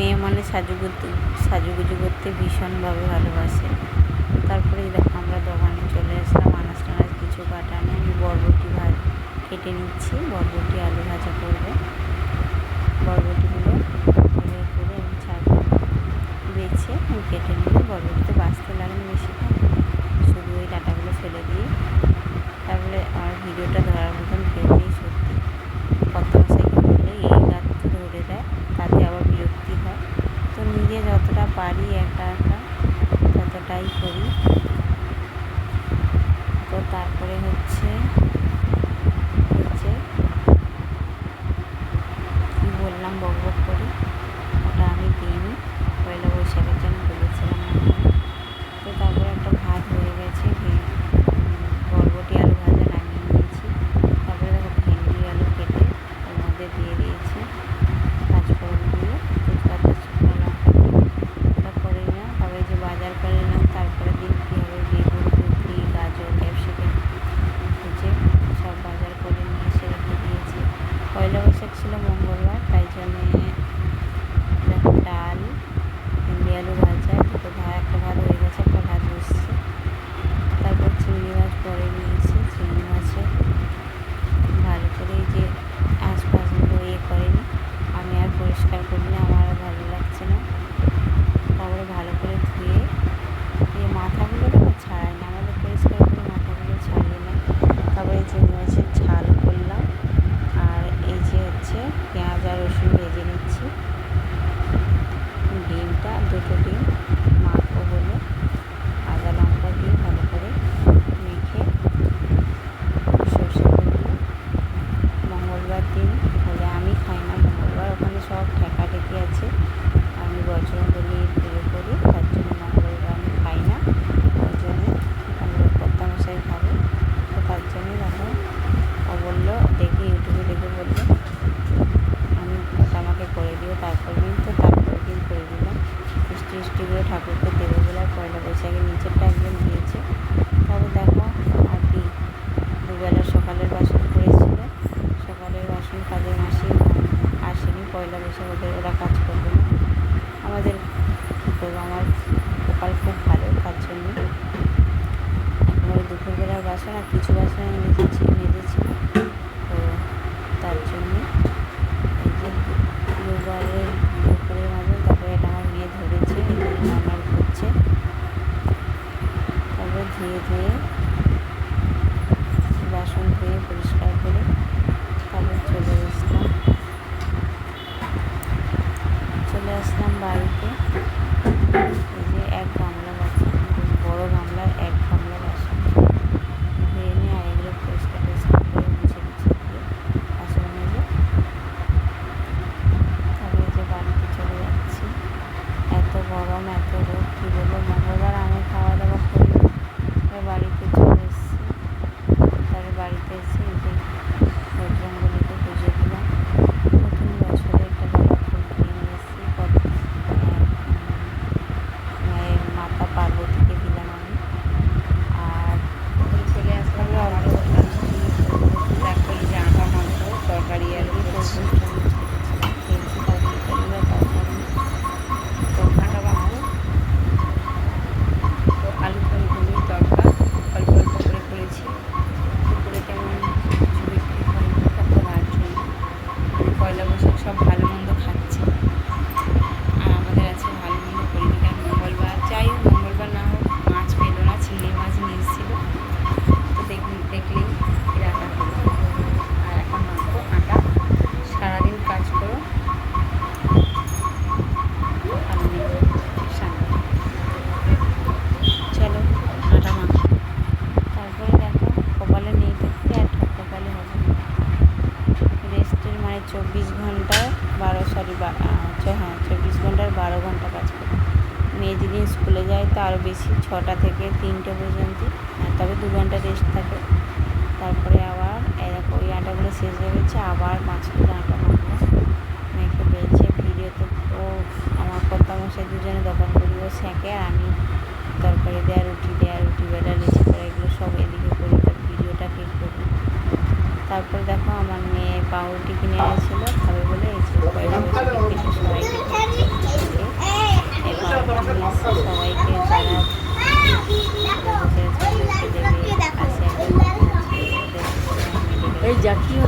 মেয়ে মানে সাজুগুজু সাজুগুজু করতে ভীষণভাবে ভালোবাসে। তারপরে দেখো আমরা দোকানে চলে আসলাম, আনাজ টানাজ কিছু কাটানে আমি বরবটি ভাজ কেটে নিচ্ছি, বরবটি আলু ভাজা করবে। বরবটি পয়লা বৈশাখে ওরা কাজ করবে না। আমাদের কী করব? আমার কপাল খুব ভালো, তার জন্য। একেবারে দুপুরবেলার বাসন আর কিছু বাসন আমি মেজেছি মেজেছি। তো তার জন্য এই যে দুবারের দুপুরের মাঝে তারপরে এটা আমার মেয়ে ধরেছে আমার ধরছে তারপরে ধুয়ে ধুয়ে বাসন ধুয়ে পরিষ্কার ঘন্টায় বারো সরি হ্যাঁ চব্বিশ ঘণ্টার বারো ঘণ্টা কাজ করে। মেয়ে যেদিন স্কুলে যায় তো আরও বেশি ছটা থেকে তিনটে পর্যন্ত হ্যাঁ, তবে দু ঘণ্টা রেস্ট থাকে। তারপরে আবার এরকম ওই আটাগুলো শেষ হয়ে গেছে, আবার পাঁচ ঘণ্টা তারপর দেখো আমার মেয়ে পাউরুটি কিনে এনেছিল খাবে বলে সবাইকে সবাইকে এই জাতীয়